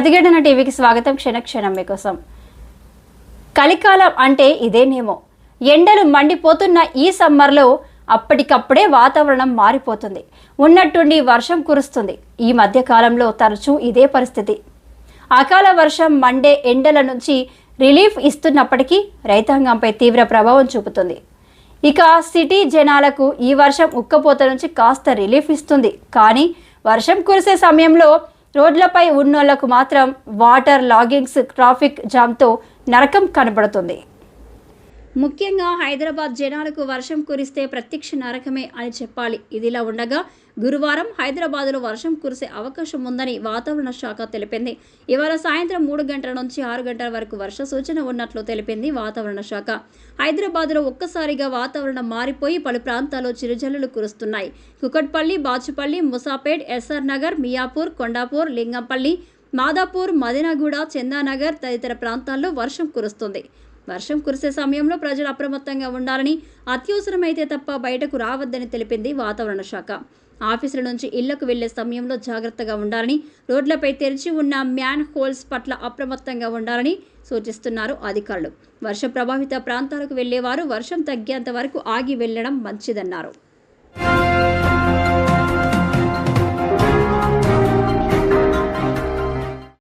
ప్రతిఘటన టీవీకి స్వాగతం క్షణక్షణం మీకోసం. కలికాలం అంటే ఇదేనేమో. ఎండలు మండిపోతున్న ఈ సమ్మర్లో అప్పటికప్పుడే వాతావరణం మారిపోతుంది. ఉన్నట్టుండి వర్షం కురుస్తుంది. ఈ మధ్య కాలంలో తరచూ ఇదే పరిస్థితి. అకాల వర్షం మండే ఎండల నుంచి రిలీఫ్ ఇస్తున్నప్పటికీ రైతాంగంపై తీవ్ర ప్రభావం చూపుతుంది. ఇక సిటీ జనాలకు ఈ వర్షం ఉక్కపోత నుంచి కాస్త రిలీఫ్ ఇస్తుంది. కానీ వర్షం కురిసే సమయంలో రోడ్లపై ఉన్నోళ్ళకు మాత్రం వాటర్ లాగింగ్స్ ట్రాఫిక్ జామ్తో నరకం కనబడుతుంది. ముఖ్యంగా హైదరాబాద్ జనాలకు వర్షం కురిస్తే ప్రత్యక్ష నరకమే అని చెప్పాలి. ఇదిలా ఉండగా గురువారం హైదరాబాద్లో వర్షం కురిసే అవకాశం ఉందని వాతావరణ శాఖ తెలిపింది. ఇవాళ సాయంత్రం మూడు గంటల నుంచి ఆరు గంటల వరకు వర్ష సూచన ఉన్నట్లు తెలిపింది వాతావరణ శాఖ. హైదరాబాద్లో ఒక్కసారిగా వాతావరణం మారిపోయి పలు ప్రాంతాల్లో చిరుజల్లులు కురుస్తున్నాయి. కుకట్పల్లి బాచుపల్లి ముసాపేట్ ఎస్ఆర్ నగర్ మియాపూర్ కొండాపూర్ లింగంపల్లి మాదాపూర్ మదినగూడ చందానగర్ తదితర ప్రాంతాల్లో వర్షం కురుస్తుంది. వర్షం కురిసే సమయంలో ప్రజలు అప్రమత్తంగా ఉండాలని అత్యవసరమైతే తప్ప బయటకు రావద్దని తెలిపింది వాతావరణ శాఖ. ఆఫీసుల నుంచి ఇళ్ళకు వెళ్ళే సమయంలో జాగ్రత్తగా ఉండాలని రోడ్లపై తెరిచి ఉన్న మ్యాన్ హోల్స్ పట్ల అప్రమత్తంగా ఉండాలని సూచిస్తున్నారు అధికారులు. వర్ష ప్రభావిత ప్రాంతాలకు వెళ్ళేవారు వర్షం తగ్గేంత వరకు ఆగి వెళ్ళడం మంచిదన్నారు.